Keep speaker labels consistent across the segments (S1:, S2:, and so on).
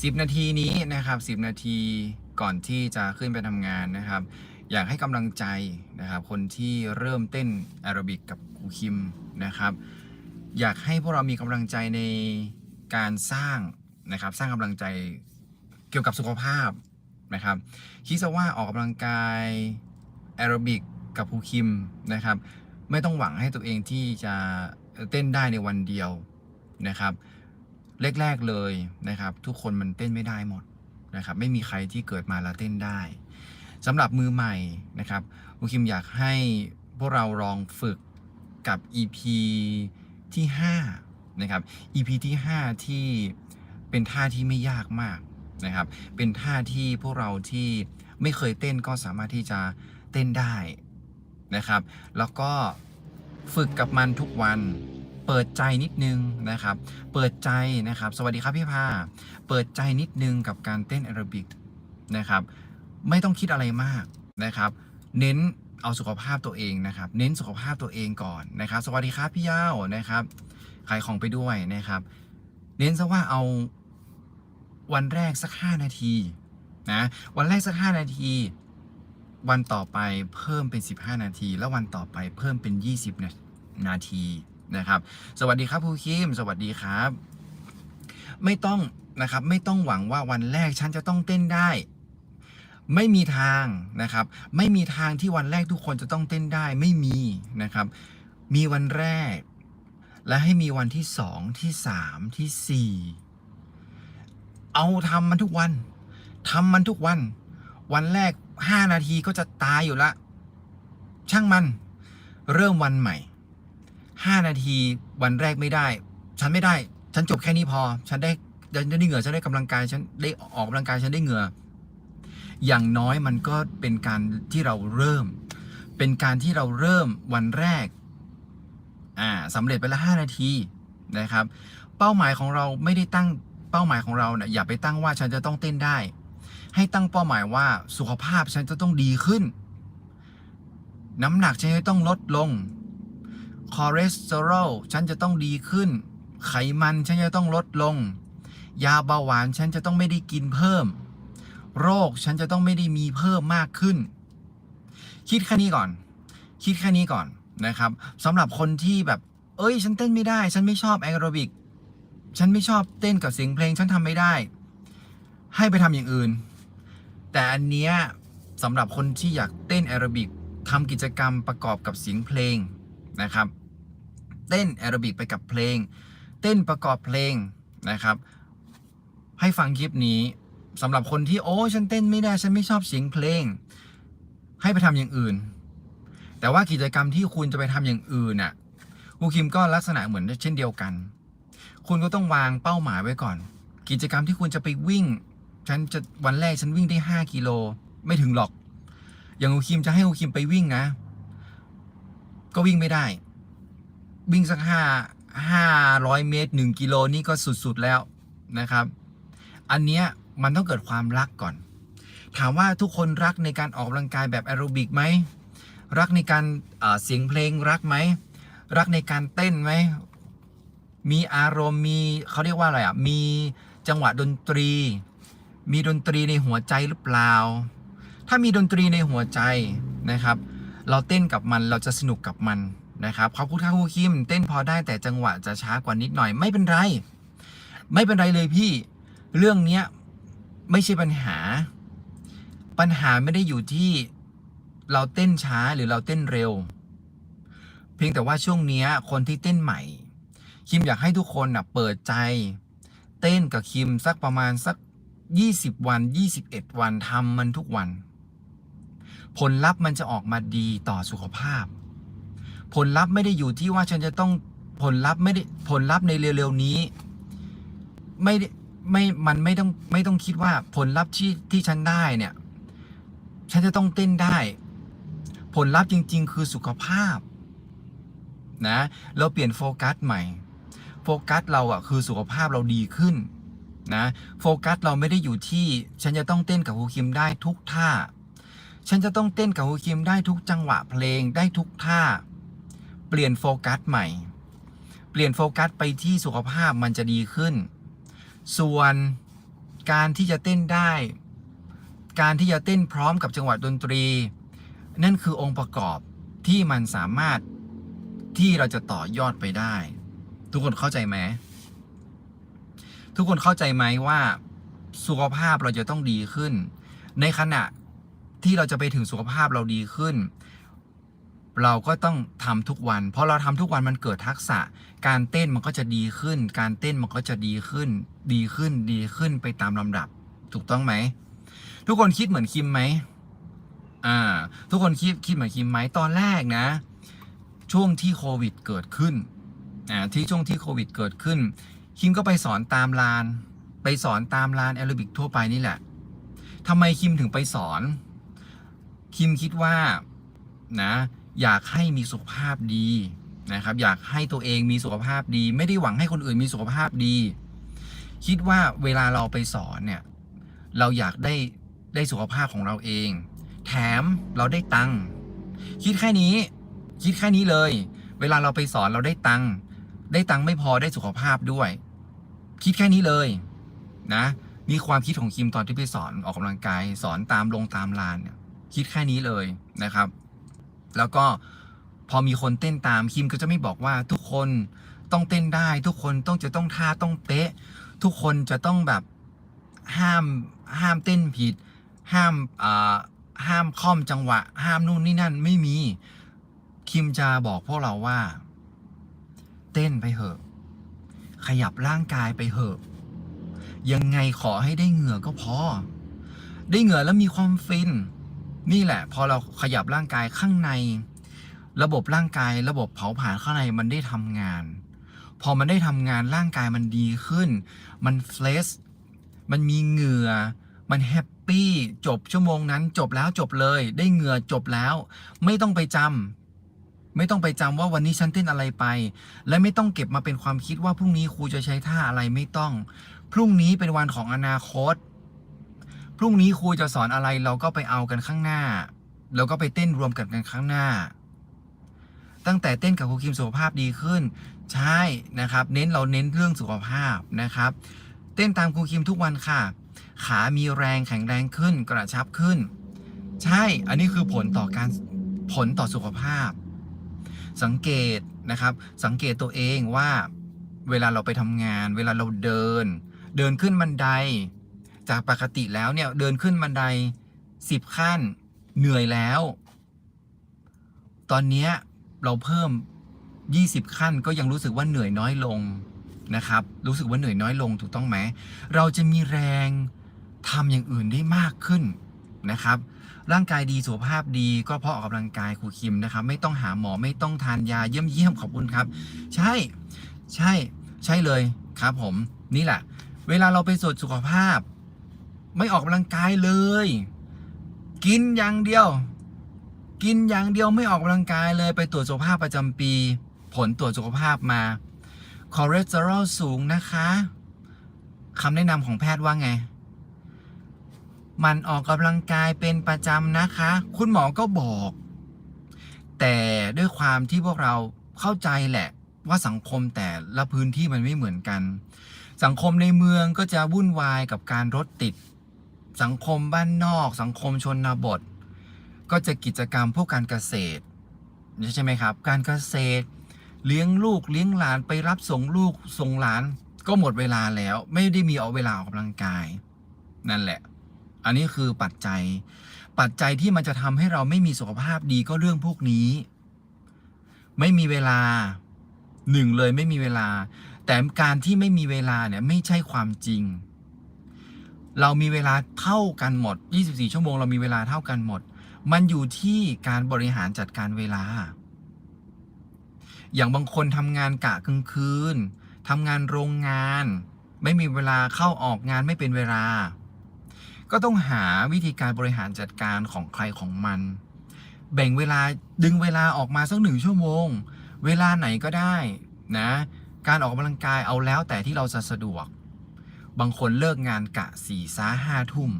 S1: 10 นาทีนี้นะครับ 10 นาทีก่อนที่จะขึ้นไปทำงานนะครับ อยากให้กำลังใจนะครับ คนที่เริ่มเต้นแอโรบิกกับครูคิมนะครับ อยากให้พวกเรามีกำลังใจในการสร้างนะครับสร้างกำลังใจเกี่ยวกับสุขภาพนะครับคิดซะว่าออกกำลังกายแอโรบิกกับครูคิมนะครับ ไม่ต้องหวังให้ตัวเองที่จะเต้นได้ในวันเดียวนะครับ แรกๆเลยนะครับ ทุกคนมันเต้นไม่ได้หมดนะครับ ไม่มีใครที่เกิดมาแล้วเต้นได้สำหรับมือใหม่นะครับครูคิมอยากให้พวกเราลองฝึกกับ EP ที่5นะครับ EP ที่ 5 ที่เป็นท่าที่ไม่ยากมากนะครับ เป็นท่าที่พวกเราที่ไม่เคยเต้นก็สามารถที่จะเต้นได้นะครับ แล้วก็ฝึกกับมันทุกวัน เปิดใจนิดนึงนะครับ เปิดใจนะครับ สวัสดีครับพี่พาเปิดใจนิดนึงกับการเต้นแอโรบิกนะครับ ไม่ต้องคิดอะไรมากนะครับ เน้นเอาสุขภาพตัวเองนะครับ เน้นสุขภาพตัวเองก่อนนะครับ สวัสดีครับพี่ย่าวนะครับขายของไปด้วยนะครับ เน้นซะว่าเอาวันแรกสัก 5 นาทีนะวันแรกสัก 5 นาที วันต่อไปเพิ่มเป็น 15 นาที แล้ววันต่อไปเพิ่มเป็น 20 นานาที นะครับ สวัสดีครับครูคิม สวัสดีครับ ไม่ต้องนะครับไม่ต้องหวังว่าวันแรกฉันจะต้องเต้นได้ ไม่มีทางนะครับ ไม่มีทางที่วันแรกทุกคนจะต้องเต้นได้ไม่มีนะครับ มีวันแรก และให้มีวันที่สองที่สามที่สี่เอาทำมันทุกวันทำมันทุกวัน วันแรกห้านาทีก็จะตายอยู่ละ ช่างมัน เริ่มวันใหม่ ห้านาทีวันแรกไม่ได้ ฉันไม่ได้ ฉันจบแค่นี้พอ ฉันได้ฉันได้เหงื่อฉันได้กำลังกายฉันได้ออกกำลังกายฉันได้เหงื่อ อย่างน้อยมันก็เป็นการที่เราเริ่ม เป็นการที่เราเริ่มวันแรกอ่าสำเร็จไปละห้านาทีนะครับ เป้าหมายของเราไม่ได้ตั้งเป้าหมายของเราเนี่ยอย่าไปตั้งว่าฉันจะต้องเต้นได้ ให้ตั้งเป้าหมายว่าสุขภาพฉันจะต้องดีขึ้น น้ำหนักฉันจะต้องลดลง คอเลสเตอรอลฉันจะต้องดีขึ้น ไขมันฉันจะต้องลดลง ยาเบาหวานฉันจะต้องไม่ได้กินเพิ่ม โรคฉันจะต้องไม่ได้มีเพิ่มมากขึ้น คิดแค่นี้ก่อน คิดแค่นี้ก่อนนะครับสำหรับคนที่แบบ เอ้ย ฉันเต้นไม่ได้ ฉันไม่ชอบแอโรบิกฉันไม่ชอบเต้นกับเสียงเพลงฉันทำไม่ได้ ให้ไปทำอย่างอื่น แต่อันเนี้ยสำหรับคนที่อยากเต้นแอโรบิกทำกิจกรรมประกอบกับเสียงเพลงนะครับ เต้นแอโรบิกไปกับเพลง เต้นประกอบเพลงนะครับ ให้ฟังคลิปนี้สำหรับคนที่โอ้ฉันเต้นไม่ได้ฉันไม่ชอบเสียงเพลง ให้ไปทำอย่างอื่น แต่ว่ากิจกรรมที่คุณจะไปทำอย่างอื่นน่ะครูคิมก็ลักษณะเหมือนเช่นเดียวกัน คุณก็ต้องวางเป้าหมายไว้ก่อน กิจกรรมที่คุณจะไปวิ่ง ฉันจะวันแรกฉันวิ่งได้ห้ากิโลไม่ถึงหรอก อย่างครูคิมจะให้ครูคิมไปวิ่งนะ ก็วิ่งไม่ได้ วิ่งสักห้าห้าร้อยเมตรหนึ่งกิโลนี่ก็สุดๆแล้วนะครับ อันเนี้ยมันต้องเกิดความรักก่อน ถามว่าทุกคนรักในการออกกำลังกายแบบแอโรบิกไหมรักในการเอ่อเสียงเพลงรักไหมรักในการเต้นไหมมีอารมณ์มีเขาเรียกว่าอะไรอะมีจังหวะดนตรี มีดนตรีในหัวใจหรือเปล่า ถ้ามีดนตรีในหัวใจนะครับ เราเต้นกับมันเราจะสนุกกับมัน นะครับขอบคุณครับครูคิม เต้นพอได้แต่จังหวะจะช้ากว่านิดหน่อย ไม่เป็นไร ไม่เป็นไรเลยพี่ เรื่องเนี้ยไม่ใช่ปัญหา ปัญหาไม่ได้อยู่ที่เราเต้นช้าหรือเราเต้นเร็ว เพียงแต่ว่าช่วงเนี้ยคนที่เต้นใหม่ คิมอยากให้ทุกคนนะเปิดใจ เต้นกับคิมสักประมาณสัก 20 วัน 21 วันทำมันทุกวัน ผลลัพธ์มันจะออกมาดีต่อสุขภาพ ผลลัพธ์ไม่ได้อยู่ที่ว่าฉันจะต้องผลลัพธ์ไม่ได้ผลลัพธ์ในเร็วๆนี้ ไม่ไม่มันไม่ต้องไม่ต้องคิดว่าผลลัพธ์ที่ที่ฉันได้เนี่ย ฉันจะต้องเต้นได้ ผลลัพธ์จริง ๆ คือสุขภาพนะเราเปลี่ยนโฟกัสใหม่ โฟกัสเราอะคือสุขภาพเราดีขึ้นนะโฟกัสเราไม่ได้อยู่ที่ ฉันจะต้องเต้นกับครูคิมได้ทุกท่า ฉันจะต้องเต้นกับครูคิมได้ทุกจังหวะเพลงได้ทุกท่า เปลี่ยนโฟกัสใหม่ เปลี่ยนโฟกัสไปที่สุขภาพมันจะดีขึ้น ส่วนการที่จะเต้นได้ การที่จะเต้นพร้อมกับจังหวะดนตรี นั่นคือองค์ประกอบที่มันสามารถที่เราจะต่อยอดไปได้ ทุกคนเข้าใจไหมทุกคนเข้าใจไหมว่าสุขภาพเราจะต้องดีขึ้น ในขณะที่เราจะไปถึงสุขภาพเราดีขึ้น เราก็ต้องทำทุกวันเพราะเราทำทุกวันมันเกิดทักษะ การเต้นมันก็จะดีขึ้น การเต้นมันก็จะดีขึ้น ดีขึ้นดีขึ้นไปตามลำดับ ถูกต้องไหม ทุกคนคิดเหมือนคิมไหมอ่า ทุกคนคิดคิดเหมือนคิมไหมตอนแรกนะ ช่วงที่โควิดเกิดขึ้นอ่าที่ช่วงที่โควิดเกิดขึ้น คิมก็ไปสอนตามลาน ไปสอนตามลานแอโรบิกทั่วไปนี่แหละทำไมคิมถึงไปสอน คิมคิดว่านะ อยากให้มีสุขภาพดีนะครับ อยากให้ตัวเองมีสุขภาพดี ไม่ได้หวังให้คนอื่นมีสุขภาพดี คิดว่าเวลาเราไปสอนเนี่ย เราอยากได้ได้สุขภาพของเราเอง แถมเราได้ตังค์คิดแค่นี้ คิดแค่นี้เลย เวลาเราไปสอนเราได้ตังค์ได้ตังค์ไม่พอได้สุขภาพด้วย คิดแค่นี้เลยนะมีความคิดของคิมตอนที่ไปสอนออกกำลังกาย สอนตามลงตามลานเนี่ยคิดแค่นี้เลยนะครับ แล้วก็พอมีคนเต้นตามคิมก็จะไม่บอกว่าทุกคนต้องเต้นได้ ทุกคนต้องจะต้องท่าต้องเป๊ะ ทุกคนจะต้องแบบห้ามห้ามเต้นผิด ห้ามอ่าห้ามค่อมจังหวะ ห้ามนู่นนี่นั่นไม่มี คิมจะบอกพวกเราว่า เต้นไปเหอะ ขยับร่างกายไปเหอะ ยังไงขอให้ได้เหงื่อก็พอ ได้เหงื่อแล้วมีความฟิน นี่แหละ พอเราขยับร่างกายข้างใน ระบบร่างกายระบบเผาผลาญข้างในมันได้ทำงาน พอมันได้ทำงานร่างกายมันดีขึ้น มันเฟรชมันมีเหงื่อ มันแฮปปี้จบชั่วโมงนั้น จบแล้วจบเลย ได้เหงื่อจบแล้ว ไม่ต้องไปจำไม่ต้องไปจำว่าวันนี้ฉันเต้นอะไรไป และไม่ต้องเก็บมาเป็นความคิดว่าพรุ่งนี้ครูจะใช้ท่าอะไรไม่ต้อง พรุ่งนี้เป็นวันของอนาคต พรุ่งนี้ครูจะสอนอะไรเราก็ไปเอากันข้างหน้าเราก็ไปเต้นรวมกันกันข้างหน้า ตั้งแต่เต้นกับครูคิมสุขภาพดีขึ้น ใช่นะครับ เน้นเราเน้นเรื่องสุขภาพนะครับ เต้นตามครูคิมทุกวันค่ะ ขามีแรงแข็งแรงขึ้นกระชับขึ้น ใช่อันนี้คือผลต่อการผลต่อสุขภาพ สังเกตนะครับ สังเกตตัวเองว่า เวลาเราไปทำงาน เวลาเราเดิน เดินขึ้นบันได จากปกติแล้วเนี่ยเดินขึ้นบันไดสิบขั้นเหนื่อยแล้ว ตอนนี้เราเพิ่ม 20 ขั้นก็ยังรู้สึกว่าเหนื่อยน้อยลงนะครับ รู้สึกว่าเหนื่อยน้อยลงถูกต้องไหม เราจะมีแรงทำอย่างอื่นได้มากขึ้นนะครับ ร่างกายดีสุขภาพดีก็เพราะออกกำลังกายครูคิมนะครับ ไม่ต้องหาหมอไม่ต้องทานยาเยี่ยมเยี่ยมขอบคุณครับ ใช่ใช่ใช่เลยครับผมนี่แหละ เวลาเราไปตรวจสุขภาพ ไม่ออกกำลังกายเลย กินอย่างเดียว กินอย่างเดียวไม่ออกกำลังกายเลยไปตรวจสุขภาพประจำปี ผลตรวจสุขภาพมาคอเลสเตอรอลสูงนะคะคำแนะนำของแพทย์ว่าไง มันออกกำลังกายเป็นประจำนะคะ คุณหมอก็บอก แต่ด้วยความที่พวกเราเข้าใจแหละว่าสังคมแต่ละพื้นที่มันไม่เหมือนกัน สังคมในเมืองก็จะวุ่นวายกับการรถติด สังคมบ้านนอก สังคมชนบท ก็จะกิจกรรมพวกการเกษตรใช่ไหมครับ การเกษตร เลี้ยงลูกเลี้ยงหลานไปรับส่งลูกส่งหลาน ก็หมดเวลาแล้ว ไม่ได้มีเอาเวลาออกกำลังกาย นั่นแหละ อันนี้คือปัจจัย ปัจจัยที่มันจะทำให้เราไม่มีสุขภาพดีก็เรื่องพวกนี้ ไม่มีเวลาหนึ่งเลยไม่มีเวลา แต่การที่ไม่มีเวลาเนี่ยไม่ใช่ความจริง เรามีเวลาเท่ากันหมด 24 ชั่วโมงเรามีเวลาเท่ากันหมด มันอยู่ที่การบริหารจัดการเวลา อย่างบางคนทำงานกะกลางคืนทำงานโรงงาน ไม่มีเวลาเข้าออกงานไม่เป็นเวลา ก็ต้องหาวิธีการบริหารจัดการของใครของมัน แบ่งเวลาดึงเวลาออกมาสักหนึ่งชั่วโมง เวลาไหนก็ได้นะ การออกกำลังกายเอาแล้วแต่ที่เราจะสะดวก บางคนเลิกงานกะสี่ซ้าห้าทุ่ม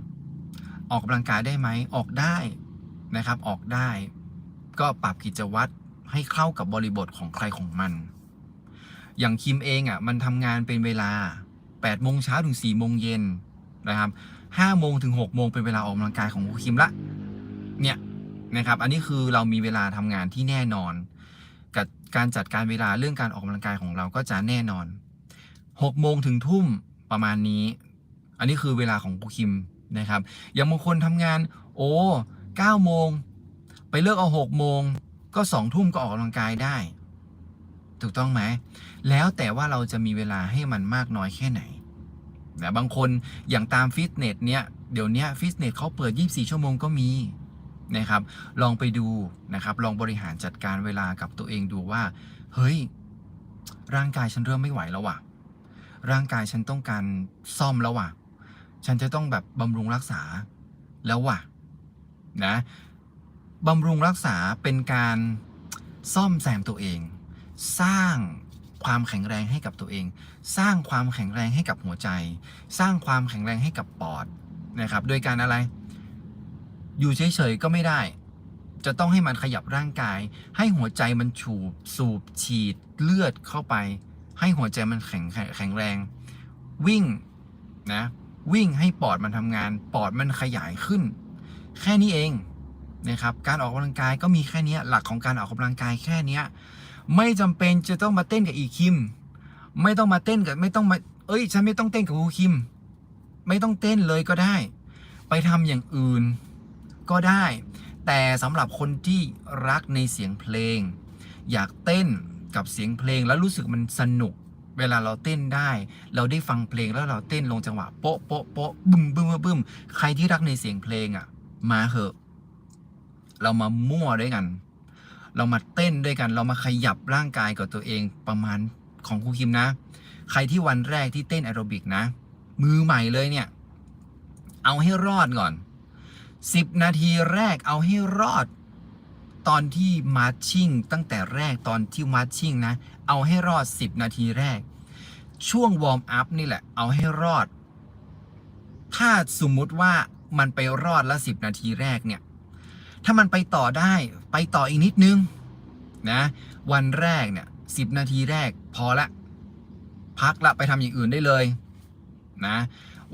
S1: ออกกำลังกายได้ไหมออกได้นะครับ ออกได้ ก็ปรับกิจวัตรให้เข้ากับบริบทของใครของมัน อย่างคิมเองอะ มันทำงานเป็นเวลา8โมงเช้าถึง4โมงเย็นนะครับห้าโมงถึงหกโมงเป็นเวลาออกกำลังกายของคิมละ เนี่ยนะครับ อันนี้คือเรามีเวลาทำงานที่แน่นอน กับการจัดการเวลาเรื่องการออกกำลังกายของเราก็จะแน่นอนหกโมงถึงทุ่ม ประมาณนี้ อันนี้คือเวลาของครูคิมนะครับ อย่างบางคนทำงาน โอ้เก้าโมง ไปเลิกเอาหกโมง ก็สองทุ่มก็ออกกำลังกายได้ ถูกต้องไหม แล้วแต่ว่าเราจะมีเวลาให้มันมากน้อยแค่ไหนแต่บางคนอย่างตามฟิตเนสเนี้ยเดี๋ยวนี้ฟิตเนสเขาเปิด 24 ชั่วโมงก็มีนะครับ ลองไปดูนะครับ ลองบริหารจัดการเวลากับตัวเองดูว่า เฮ้ย ร่างกายฉันเริ่มไม่ไหวแล้วว่ะ ร่างกายฉันต้องการซ่อมแล้วว่ะ ฉันจะต้องแบบบำรุงรักษาแล้วว่ะนะบำรุงรักษาเป็นการซ่อมแซมตัวเอง สร้างความแข็งแรงให้กับตัวเอง สร้างความแข็งแรงให้กับหัวใจ สร้างความแข็งแรงให้กับปอดนะครับโดยการอะไร อยู่เฉยๆก็ไม่ได้ จะต้องให้มันขยับร่างกาย ให้หัวใจมันฉูบสูบฉีดเลือดเข้าไป ให้หัวใจมันแข็งแข็งแรง วิ่งนะวิ่งให้ปอดมันทำงาน ปอดมันขยายขึ้น แค่นี้เองนะครับการออกกำลังกายก็มีแค่นี้หลักของการออกกำลังกายแค่นี้ไม่จำเป็นจะต้องมาเต้นกับอีคิม ไม่ต้องมาเต้นกับไม่ต้องมาเอ้ยฉันไม่ต้องเต้นกับครูคิม ไม่ต้องเต้นเลยก็ได้ ไปทำอย่างอื่นก็ได้ แต่สำหรับคนที่รักในเสียงเพลง อยากเต้น กับเสียงเพลงแล้วรู้สึกมันสนุก เวลาเราเต้นได้ เราได้ฟังเพลงแล้วเราเต้นลงจังหวะโป๊ะโป๊ะโป๊ะบึ้มบึ้มบึ้มบึมใครที่รักในเสียงเพลงอะ มาเหอะ เรามามั่วด้วยกัน เรามาเต้นด้วยกัน เรามาขยับร่างกายกับตัวเองประมาณของครูคิมนะ ใครที่วันแรกที่เต้นแอโรบิกนะ มือใหม่เลยเนี่ย เอาให้รอดก่อน 10 นาทีแรกเอาให้รอด ตอนที่มาร์ชิ่งตั้งแต่แรกตอนที่มาร์ชิ่งนะ เอาให้รอด 10 นาทีแรก ช่วงวอร์มอัพนี่แหละ เอาให้รอด ถ้าสมมุติว่ามันไปรอดละ 10 นาทีแรกเนี่ย ถ้ามันไปต่อได้ไปต่ออีกนิดนึงนะ วันแรกเนี่ยสิบนาทีแรกพอละ พักละไปทำอย่างอื่นได้เลยนะ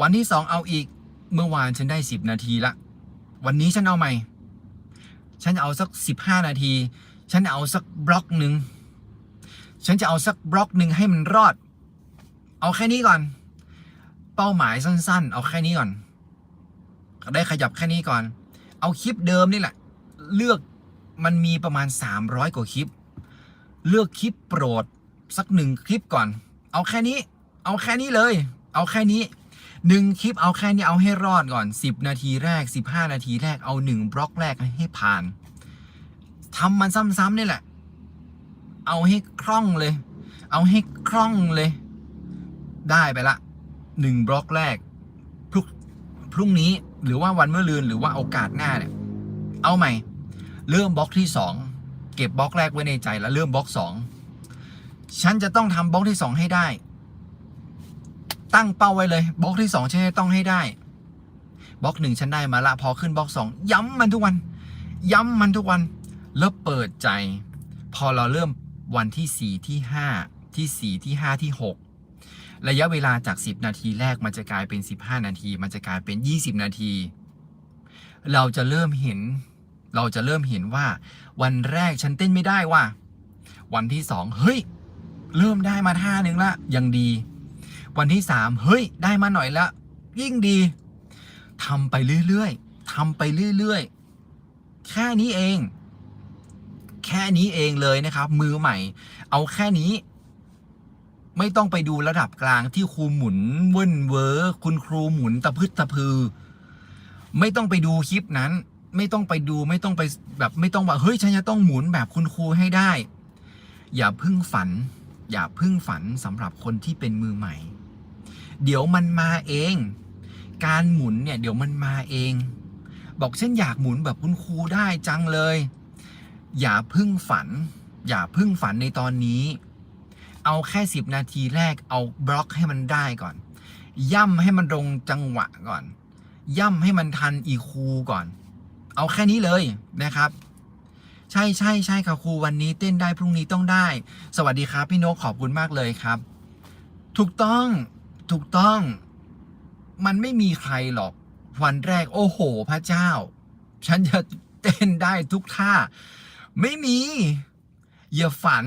S1: วันที่สองเอาอีกเมื่อวานฉันได้สิบนาทีละ วันนี้ฉันเอาใหม่ ฉันจะเอาสักสิบห้านาที ฉันจะเอาสักบล็อกหนึ่งฉันจะเอาสักบล็อกหนึ่งให้มันรอด เอาแค่นี้ก่อน เป้าหมายสั้น ๆ เอาแค่นี้ก่อน ได้ขยับแค่นี้ก่อน เอาคลิปเดิมนี่แหละ เลือกมันมีประมาณ 300 กว่าคลิป เลือกคลิปโปรดสักหนึ่งคลิปก่อน เอาแค่นี้ เอาแค่นี้เลย เอาแค่นี้ หนึ่งคลิปเอาแค่นี้เอาให้รอดก่อน 10 นาทีแรก 15 นาทีแรกเอาหนึ่งบล็อกแรกให้ผ่านทำมันซ้ำๆนี่แหละ เอาให้คล่องเลย เอาให้คล่องเลย ได้ไปละหนึ่งบล็อกแรกพรุ่งพรุ่งนี้หรือว่าวันเมื่อลืนหรือว่าโอกาสหน้าเนี่ยเอาใหม่ เริ่มบล็อกที่สองเก็บบล็อกแรกไว้ในใจแล้วเริ่มบล็อกสองฉันจะต้องทำบล็อกที่สองให้ได้ ตั้งเป้าไว้เลยบล็อกที่สองฉันจะต้องให้ได้บล็อกหนึ่งฉันได้มาละพอขึ้นบล็อกสองย้ำมันทุกวัน ย้ำมันทุกวันแล้วเปิดใจ พอเราเริ่มวันที่สี่ที่ห้าที่สี่ที่ห้าที่หกระยะเวลาจาก 10 นาทีแรกมันจะกลายเป็น 15 นาที มันจะกลายเป็น 20 นาที เราจะเริ่มเห็น เราจะเริ่มเห็นว่า วันแรกฉันเต้นไม่ได้ว่ะวันที่สองเฮ้ย เริ่มได้มาท่าหนึ่งละยังดี วันที่สามเฮ้ย ได้มาหน่อยละ ยิ่งดีทำไปเรื่อยๆทำไปเรื่อยๆ แค่นี้เอง แค่นี้เองเลยนะครับ มือใหม่ เอาแค่นี้ ไม่ต้องไปดูระดับกลางที่ครูหมุนเว่นเวอร์คุณครูหมุนตะพึดตะพือ ไม่ต้องไปดูคลิปนั้น ไม่ต้องไปดูไม่ต้องไปแบบไม่ต้องว่าเฮ้ยฉันจะต้องหมุนแบบคุณครูให้ได้ อย่าพึ่งฝันอย่าพึ่งฝันสำหรับคนที่เป็นมือใหม่ เดี๋ยวมันมาเอง การหมุนเนี่ยเดี๋ยวมันมาเอง บอกฉันอยากหมุนแบบคุณครูได้จังเลย อย่าพึ่งฝัน อย่าพึ่งฝันในตอนนี้ เอาแค่สิบนาทีแรกเอาบล็อกให้มันได้ก่อน ย่ำให้มันตรงจังหวะก่อน ย่ำให้มันทันอีคูก่อน เอาแค่นี้เลยนะครับใช่ใช่ใช่ค่ะครูวันนี้เต้นได้พรุ่งนี้ต้องได้ สวัสดีครับพี่นกขอบคุณมากเลยครับ ถูกต้อง ถูกต้อง มันไม่มีใครหรอก วันแรก โอ้โห พระเจ้า ฉันจะเต้นได้ทุกท่า ไม่มี อย่าฝัน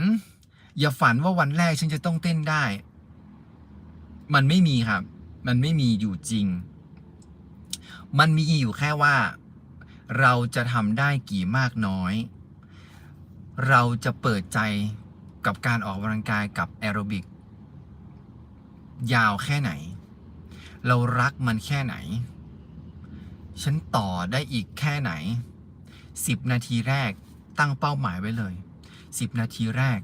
S1: อย่าฝันว่าวันแรกฉันจะต้องเต้นได้ มันไม่มีครับ มันไม่มีอยู่จริง มันมีอยู่แค่ว่า เราจะทำได้กี่มากน้อย เราจะเปิดใจกับการออกกำลังกายกับแอโรบิก ยาวแค่ไหน เรารักมันแค่ไหน ฉันต่อได้อีกแค่ไหน 10 นาทีแรกตั้งเป้าหมายไว้เลย 10 นาทีแรก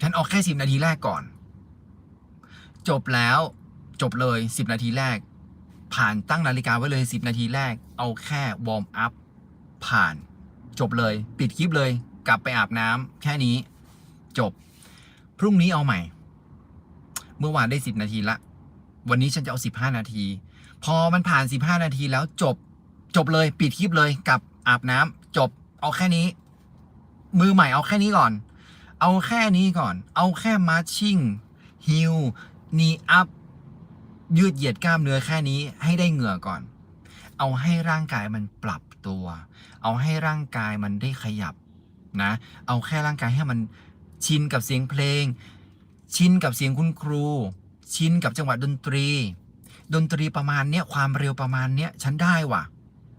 S1: ฉันเอาแค่ 10 นาทีแรกก่อน จบแล้วจบเลย 10 นาทีแรก ผ่านตั้งนาฬิกาไว้เลย 10 นาทีแรก เอาแค่วอร์มอัพผ่าน จบเลย ปิดคลิปเลย กลับไปอาบน้ำแค่นี้ จบ พรุ่งนี้เอาใหม่ เมื่อวานได้ 10 นาทีละ วันนี้ฉันจะเอา 15 นาที พอมันผ่าน 15 นาทีแล้วจบ จบเลยปิดคลิปเลยกับอาบน้ำจบเอาแค่นี้ มือใหม่เอาแค่นี้ก่อน เอาแค่นี้ก่อน เอาแค่มาร์ชิ่งฮิลนีอัพยืดเหยียดกล้ามเนื้อแค่นี้ให้ได้เหงื่อก่อน เอาให้ร่างกายมันปรับตัว เอาให้ร่างกายมันได้ขยับนะ เอาแค่ร่างกายให้มันชินกับเสียงเพลง ชินกับเสียงคุณครู ชินกับจังหวะดนตรี ดนตรีประมาณเนี้ยความเร็วประมาณเนี้ยฉันได้ว่ะ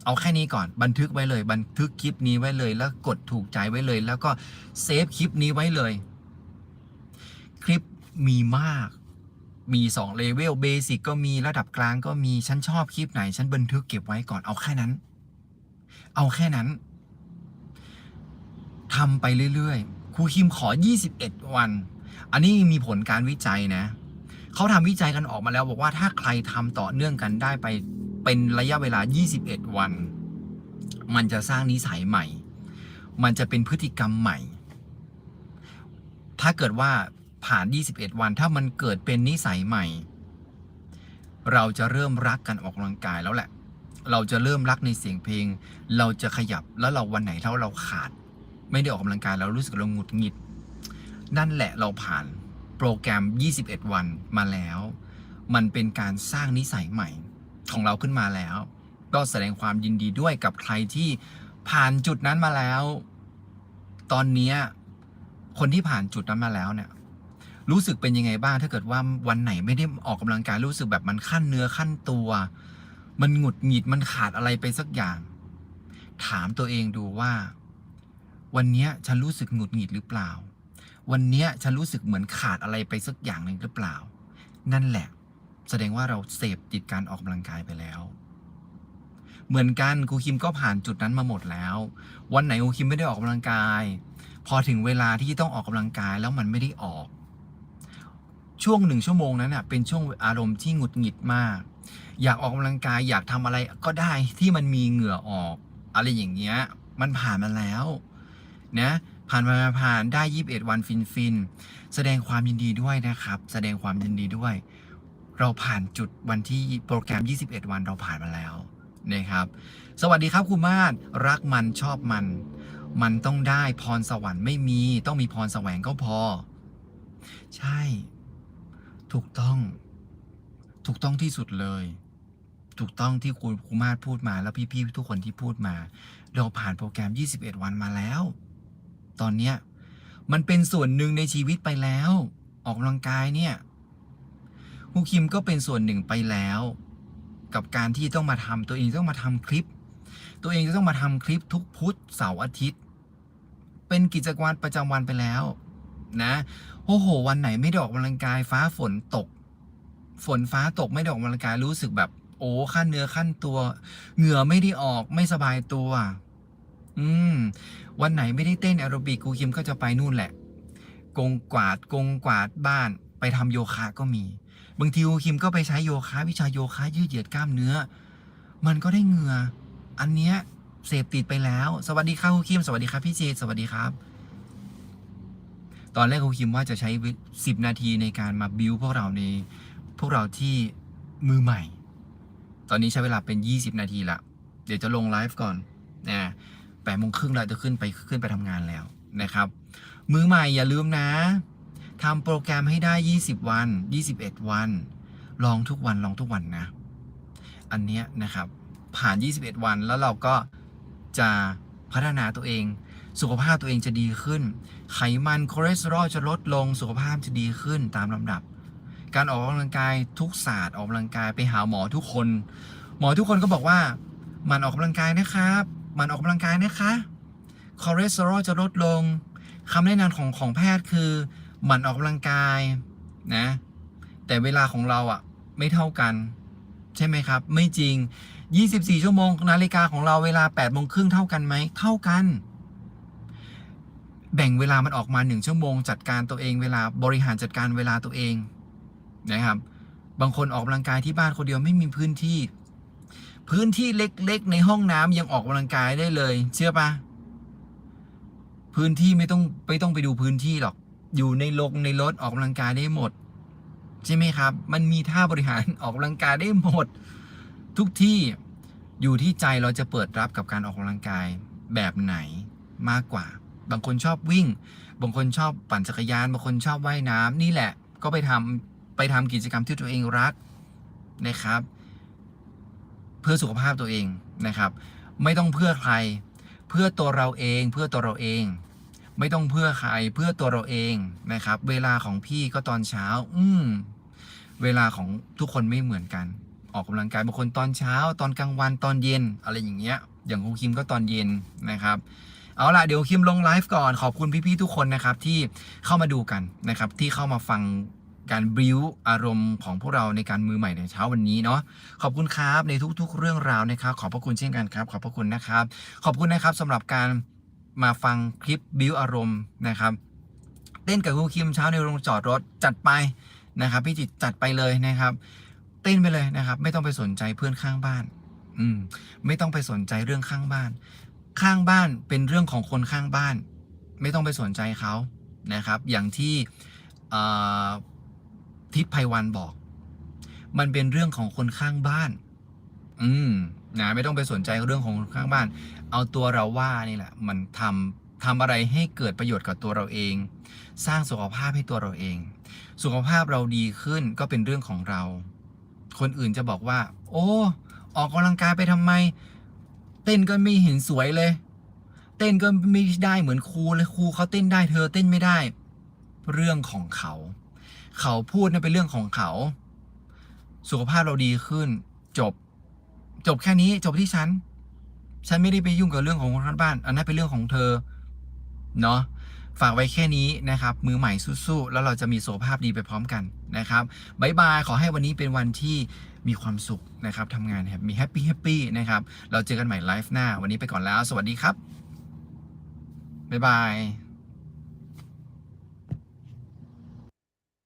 S1: เอาแค่นี้ก่อนบันทึกไว้เลย บันทึกคลิปนี้ไว้เลย แล้วกดถูกใจไว้เลย แล้วก็เซฟคลิปนี้ไว้เลย คลิปมีมาก มี2เลเวลเบสิกก็มีระดับกลางก็มีฉันชอบคลิปไหน ฉันบันทึกเก็บไว้ก่อนเอาแค่นั้น เอาแค่นั้นทำไปเรื่อยๆครูคิมขอ 21 วัน อันนี้มีผลการวิจัยนะเขาทำวิจัยกันออกมาแล้ว บอกว่าถ้าใครทำต่อเนื่องกันได้ไปเป็นระยะเวลา 21 วัน มันจะสร้างนิสัยใหม่ มันจะเป็นพฤติกรรมใหม่ ถ้าเกิดว่าผ่าน 21 วัน ถ้ามันเกิดเป็นนิสัยใหม่ เราจะเริ่มรักกันออกกำลังกายแล้วแหละ เราจะเริ่มรักในเสียงเพลง เราจะขยับแล้วเราวันไหนถ้าเราขาด ไม่ได้ออกกำลังกายเรารู้สึกเราหงุดหงิด นั่นแหละเราผ่านโปรแกรม 21 วันมาแล้ว มันเป็นการสร้างนิสัยใหม่ของเราขึ้นมาแล้ว ก็แสดงความยินดีด้วยกับใครที่ผ่านจุดนั้นมาแล้ว ตอนนี้คนที่ผ่านจุดนั้นมาแล้วเนี่ยรู้สึกเป็นยังไงบ้างถ้าเกิดว่าวันไหนไม่ได้ออกกำลังกายรู้สึกแบบมันขั้นเนื้อขั้นตัว มันหงุดหงิดมันขาดอะไรไปสักอย่าง ถามตัวเองดูว่า วันนี้ฉันรู้สึกหงุดหงิดหรือเปล่า วันนี้ฉันรู้สึกเหมือนขาดอะไรไปสักอย่างหนึ่งหรือเปล่า นั่นแหละ แสดงว่าเราเสพติดการออกกำลังกายไปแล้ว เหมือนกันครูคิมก็ผ่านจุดนั้นมาหมดแล้ว วันไหนครูคิมไม่ได้ออกกำลังกาย พอถึงเวลาที่ต้องออกกำลังกายแล้วมันไม่ได้ออก ช่วงหนึ่งชั่วโมงนั้นน่ะเป็นช่วงอารมณ์ที่หงุดหงิดมาก อยากออกกำลังกายอยากทำอะไรก็ได้ที่มันมีเหงื่อออก อะไรอย่างเงี้ยมันผ่านมาแล้ว นะ ผ่านมาผ่านได้21วันฟินฟินแสดงความยินดีด้วยนะครับ แสดงความยินดีด้วย เราผ่านจุดวันที่โปรแกรม 21 วันเราผ่านมาแล้วนะครับ สวัสดีครับคุณมาศรักมันชอบมัน มันต้องได้พรสวรรค์ไม่มี ต้องมีพรแสวงก็พอ ใช่ ถูกต้อง ถูกต้องที่สุดเลย ถูกต้องที่คุณครูมาศพูดมาแล้วพี่ๆทุกคนที่พูดมา เราผ่านโปรแกรม 21 วันมาแล้ว ตอนเนี้ยมันเป็นส่วนหนึ่งในชีวิตไปแล้ว ออกกำลังกายเนี่ยครูคิมก็เป็นส่วนหนึ่งไปแล้ว กับการที่ต้องมาทำตัวเองต้องมาทำคลิป ตัวเองจะต้องมาทำคลิปทุกพุธเสาร์อาทิตย์ เป็นกิจวัตรประจำวันไปแล้วนะโอ้โห วันไหนไม่ดออกกำลังกาย ฟ้าฝนตก ฝนฟ้าตกไม่ได้ออกกำลังกายรู้สึกแบบ โอ้ขั้นเนื้อขั้นตัว เหงื่อไม่ได้ออกไม่สบายตัว อืม วันไหนไม่ได้เต้นแอโรบิกครูคิมก็จะไปนู่นแหละ กงกวาดกงกวาดบ้านไปทำโยคะก็มี บางทีครูคิมก็ไปใช้โยคะ วิชาโยคะยืดเหยียดกล้ามเนื้อ มันก็ได้เหงื่อ อันเนี้ยเสพติดไปแล้ว สวัสดีครับครูคิม สวัสดีครับพี่เจสวัสดีครับ ตอนแรกครูคิมว่าจะใช้สิบนาทีในการมาบิวพวกเราในพวกเราที่มือใหม่ ตอนนี้ใช้เวลาเป็น 20 นาทีละ เดี๋ยวจะลงไลฟ์ก่อนนะ แปดโมงครึ่งเราจะขึ้นไปขึ้นไปทำงานแล้วนะครับ มือใหม่อย่าลืมนะทำโปรแกรมให้ได้ 20 วัน 21 วัน ลองทุกวันลองทุกวันนะ อันเนี้ยนะครับ ผ่าน 21 วันแล้วเราก็จะพัฒนาตัวเอง สุขภาพตัวเองจะดีขึ้น ไขมันคอเลสเตอรอลจะลดลงสุขภาพจะดีขึ้นตามลำดับ การออกกำลังกายทุกศาสตร์ออกกำลังกายไปหาหมอทุกคน หมอทุกคนก็บอกว่า มันออกกำลังกายนะครับ มันออกกำลังกายนะคะคอเลสเตอรอลจะลดลงคำแนะนำของของแพทย์คือหมันออกกำลังกายนะแต่เวลาของเราอะไม่เท่ากัน ใช่ไหมครับ ไม่จริง 24 ชั่วโมงนาฬิกาของเราเวลา8โมงครึ่งเท่ากันไหมเท่ากัน แบ่งเวลามันออกมา 1 ชั่วโมง จัดการตัวเองเวลาบริหารจัดการเวลาตัวเองนะครับ บางคนออกกำลังกายที่บ้านคนเดียวไม่มีพื้นที่ พื้นที่เล็กๆ ในห้องน้ำยังออกกำลังกายได้เลย เชื่อปะพื้นที่ไม่ต้องไม่ต้องไปดูพื้นที่หรอก อยู่ในโรงในรถออกกำลังกายได้หมด ใช่ไหมครับ มันมีท่าบริหารออกกำลังกายได้หมด ทุกที่อยู่ที่ใจเราจะเปิดรับกับการออกกำลังกายแบบไหนมากกว่า บางคนชอบวิ่ง บางคนชอบปั่นจักรยาน บางคนชอบว่ายน้ำนี่แหละ ก็ไปทำไปทำกิจกรรมที่ตัวเองรักนะครับ เพื่อสุขภาพตัวเองนะครับ ไม่ต้องเพื่อใคร เพื่อตัวเราเองเพื่อตัวเราเอง ไม่ต้องเพื่อใครเพื่อตัวเราเองนะครับ เวลาของพี่ก็ตอนเช้า อืมเวลาของทุกคนไม่เหมือนกัน ออกกำลังกายบางคนตอนเช้า ตอนกลางวันตอนเย็น อะไรอย่างเงี้ย อย่างครูคิมก็ตอนเย็นนะครับเอาล่ะเดี๋ยวคิมลงไลฟ์ก่อนขอบคุณพี่ๆทุกคนนะครับที่เข้ามาดูกันนะครับที่เข้ามาฟัง การบิวอารมณ์ของพวกเราในการมือใหม่ในเช้าวันนี้เนาะขอบคุณครับในทุกๆ เรื่องราวนะครับ ขอบพระคุณเช่นกันครับ ขอบพระคุณนะครับ ขอบคุณนะครับสำหรับการมาฟังคลิปบิวอารมณ์นะครับเต้นกับครูคิมเช้าในโรงจอดรถจัดไปนะครับ พี่จิตจัดไปเลยนะครับ เต้นไปเลยนะครับ ไม่ต้องไปสนใจเพื่อนข้างบ้าน อืม ไม่ต้องไปสนใจเรื่องข้างบ้าน ข้างบ้านเป็นเรื่องของคนข้างบ้าน ไม่ต้องไปสนใจเขานะครับ อย่างที่เอ่อ ทิศภัยวันบอก มันเป็นเรื่องของคนข้างบ้าน อืมนะไม่ต้องไปสนใจเรื่องของคนข้างบ้าน เอาตัวเราว่านี่แหละ มันทำทำอะไรให้เกิดประโยชน์กับตัวเราเอง สร้างสุขภาพให้ตัวเราเอง สุขภาพเราดีขึ้นก็เป็นเรื่องของเรา คนอื่นจะบอกว่า โอ้ ออกกำลังกายไปทำไม เต้นก็ไม่เห็นสวยเลย เต้นก็ไม่ได้เหมือนครูเลยครูเขาเต้นได้เธอเต้นไม่ได้ เรื่องของเขา เขาพูดนั่นเป็นเรื่องของเขา สุขภาพเราดีขึ้น จบ จบแค่นี้จบที่ฉัน ฉันไม่ได้ไปยุ่งกับเรื่องของคนข้างบ้าน อันนั้นเป็นเรื่องของเธอ เนาะฝากไว้แค่นี้นะครับ มือใหม่สู้ๆ แล้วเราจะมีสุขภาพดีไปพร้อมกันนะครับบายบาย ขอให้วันนี้เป็นวันที่มีความสุขนะครับทำงานแฮปมีแฮปปี้แฮปปี้นะครับ เราเจอกันใหม่ไลฟ์หน้า วันนี้ไปก่อนแล้ว สวัสดีครับบายบาย